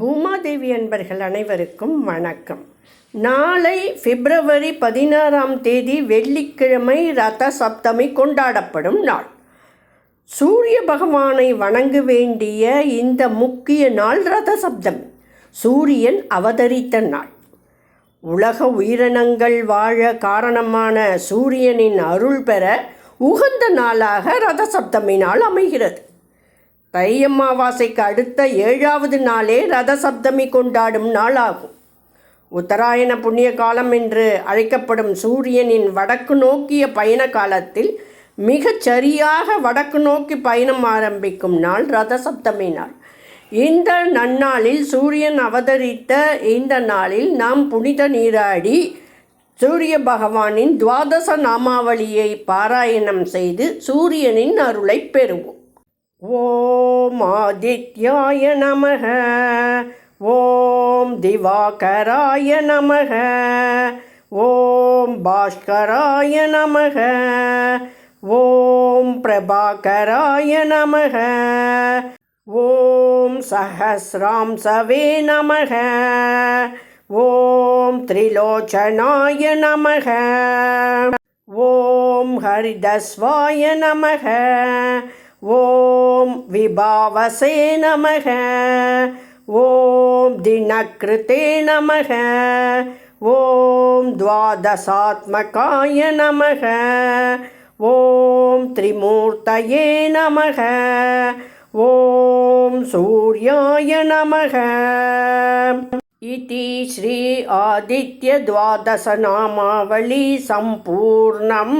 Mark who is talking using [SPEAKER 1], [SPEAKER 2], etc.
[SPEAKER 1] பூமாதேவி அன்பர்கள் அனைவருக்கும் வணக்கம். நாளை பிப்ரவரி பதினாறாம் தேதி வெள்ளிக்கிழமை ரத சப்தமி கொண்டாடப்படும் நாள். சூரிய பகவானை வணங்க வேண்டிய இந்த முக்கிய நாள் ரத சப்தமி சூரியன் அவதரித்த நாள். உலக உயிரினங்கள் வாழ காரணமான சூரியனின் அருள் பெற உகந்த நாளாக ரத சப்தமி நாள் அமைகிறது. தை அமாவாசைக்கு அடுத்த ஏழாவது நாளே ரத சப்தமி கொண்டாடும் நாளாகும். உத்தராயண புண்ணிய காலம் என்று அழைக்கப்படும் சூரியனின் வடக்கு நோக்கிய பயண காலத்தில் மிகச் சரியாக வடக்கு நோக்கி பயணம் ஆரம்பிக்கும் நாள் ரத சப்தமி நாள். இந்த நன்னாளில் சூரியன் அவதரித்த இந்த நாளில் நாம் புனித நீராடி சூரிய பகவானின் துவாதச நாமாவளியை பாராயணம் செய்து சூரியனின் அருளை பெறுவோம். ஓ ஓம் ஆதித்யாய நமக. ஓம் திவாகராய நமக. ஓம் பாஸ்கராய நமக. ஓம் பிரபாகராய நமக. ஓம் சஹசிராம் சவே நமக. ஓம் திரிலோச்சனாய நமக. ஓம் ஹரிதஸ்வாய நமக. விபாவசே நமக ஓம் தினக்கிருத்தே நமக ஓம் द्वादशात्मकाय நமக ஓம் திரிமூர்த்தயே நமக ஓம் சூர்யாய நமக इति श्री आदित्यद्वादशनामावली सम्पूर्णम्